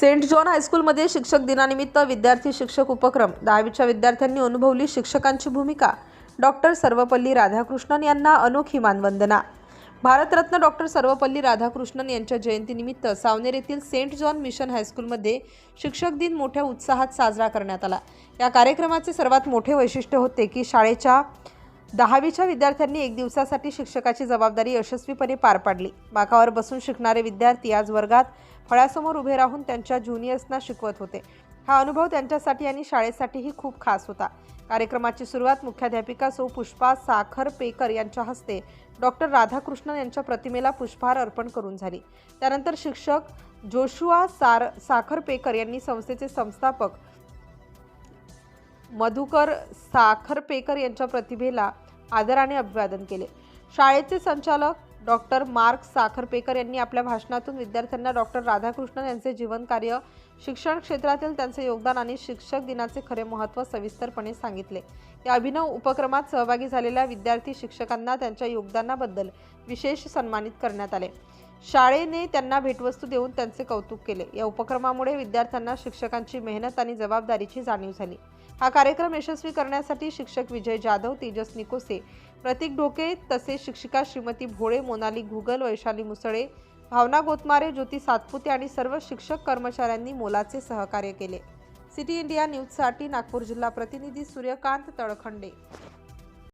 Saint John हायस्कूलमध्ये शिक्षक दिनानिमित्त विद्यार्थी शिक्षक उपक्रम. दहावीच्या विद्यार्थ्यांनी अनुभवली शिक्षकांची भूमिका. डॉक्टर सर्वपल्ली राधाकृष्णन यांना अनोखी मानवंदना. भारतरत्न डॉक्टर सर्वपल्ली राधाकृष्णन यांच्या जयंतीनिमित्त सावनेर येथील सेंट जॉन मिशन हायस्कूलमध्ये शिक्षक दिन मोठ्या उत्साहात साजरा करण्यात आला. या कार्यक्रमाचे सर्वात मोठे वैशिष्ट्य होते की शाळेच्या दहावीच्या विद्यार्थ्यांनी एक दिवसासाठी शिक्षकाची जबाबदारी यशस्वीपणे पार पाडली. बाकावर बसून शिकणारे विद्यार्थी आज वर्गात फळ्यासमोर उभे राहून त्यांच्या ज्युनियर्सना शिकवत होते. हा अनुभव त्यांच्यासाठी आणि शाळेसाठीही खूप खास होता. कार्यक्रमाची सुरुवात मुख्याध्यापिका सौ पुष्पा साखरपेकर यांच्या हस्ते डॉक्टर राधाकृष्णन यांच्या प्रतिमेला पुष्पहार अर्पण करून झाली. त्यानंतर शिक्षक जोशुआ सार साखरपेकर यांनी संस्थेचे संस्थापक मधुकर साखरपेकर यांच्या प्रतिभेला आदराने अभिवादन केले. शाळेचे संचालक डॉक्टर मार्क साखरपेकर यांनी आपल्या भाषणातून विद्यार्थ्यांना डॉक्टर राधाकृष्णन यांचे जीवनकार्य शिक्षण क्षेत्रातील त्यांचे योगदान आणि शिक्षक दिनाचे खरे महत्त्व सविस्तरपणे सांगितले. या अभिनव उपक्रमात सहभागी झालेल्या विद्यार्थी शिक्षकांना त्यांच्या योगदानाबद्दल विशेष सन्मानित करण्यात आले. शाळेने त्यांना भेटवस्तू देऊन त्यांचे कौतुक केले. या उपक्रमामुळे विद्यार्थ्यांना शिक्षकांची मेहनत आणि जबाबदारीची जाणीव झाली. हा कार्यक्रम यशस्वी करण्यासाठी शिक्षक विजय जाधव तेजस निकोसे प्रतीक ढोके तसेच शिक्षिका श्रीमती भोळे मोनाली घुगल वैशाली मुसळे भावना गोतमारे ज्योती सातपुते आणि सर्व शिक्षक कर्मचाऱ्यांनी मोलाचे सहकार्य केले. सिटी इंडिया न्यूजसाठी नागपूर जिल्हा प्रतिनिधी सूर्यकांत तळखंडे.